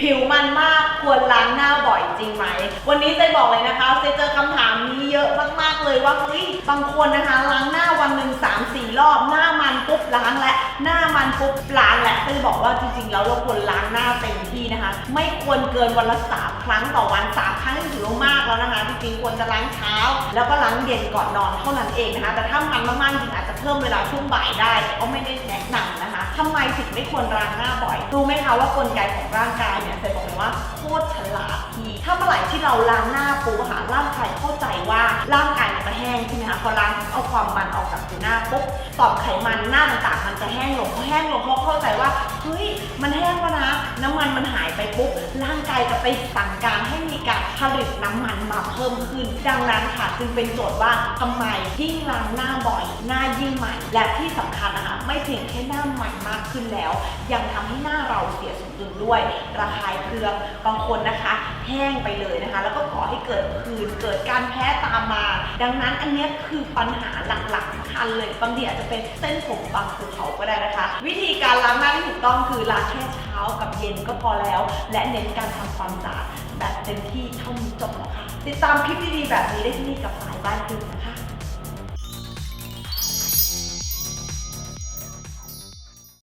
ผิวมันมากควรล้างหน้าบ่อยจริงไหม วันนี้เจบอกเลยนะคะเจเจอคำถามนี้เยอะมากๆเลยว่าเฮ้ยบางคนนะคะล้างหน้าวันหนึ่งสามสี่รอบหน้ามันปุ๊บล้างและหน้ามันปุ๊บล้างและเจบอกว่าจริงๆแล้วเราควรล้างหน้าเต็มที่นะคะ ไม่ควรเกินวันละสามครั้งต่อวันสามครั้งถือว่ามากแล้วนะคะจริงๆควรจะล้างเช้า แล้วก็ล้างเย็นก่อนนอนเท่านั้นเองนะคะ แต่ถ้ามันมากๆจริงอาจจะเพิ่มเวลาช่วงบ่ายได้แต่ก็ไม่ได้แนะนำนะคะทำไมถึงไม่ควรล้างหน้าบ่อยรู้ไหมคะว่ากลไกของร่างกาย ที่เราล้างหน้าปูหาร่างกายเข้าใจว่าร่างกายมันจะแห้งใช่ไหมคะพอล้างเอาความมันออกจากผิวหน้าปุ๊บต่อมไขมันหน้าต่างๆมันจะแห้งลงพอแห้งลงเขาเข้าใจว่าเฮ้ยมันแห้งแล้วนะ น้ำมันมันหายไปปุ๊บร่างกายจะไปสั่งการให้มีการผลิตน้ำมันมาเพิ่มขึ้น ดังนั้นค่ะจึงเป็นโจทย์ว่าทำไมยิ่งล้างหน้าบ่อยหน้ายิ่งใหม่และที่สำคัญนะคะไม่เพียงแค่หน้าใหม่มากขึ้นแล้ว ยังทำให้หน้าเราเสียสมดุลด้วย ระคายเคืองบางคนนะคะ แห้งไปเลยนะคะ แล้วก็ก่อให้เกิดผื่นเกิดการแพ้ตามมา ดังนั้นอันนี้คือปัญหาหลักๆสำคัญเลยบางทีอาจจะเป็นเส้นผมบางภูเขาก็ได้นะคะ วิธีการล้างหน้าที่ถูกต้องคือล้างแค่ กับเย็นก็พอแล้ว และเน้นการทำความสะอาดแบบเต็มที่เท่านี้จบแล้วค่ะ ติดตามคลิปดีๆแบบนี้ได้ที่นี่กับสายบ้านคืนนะคะ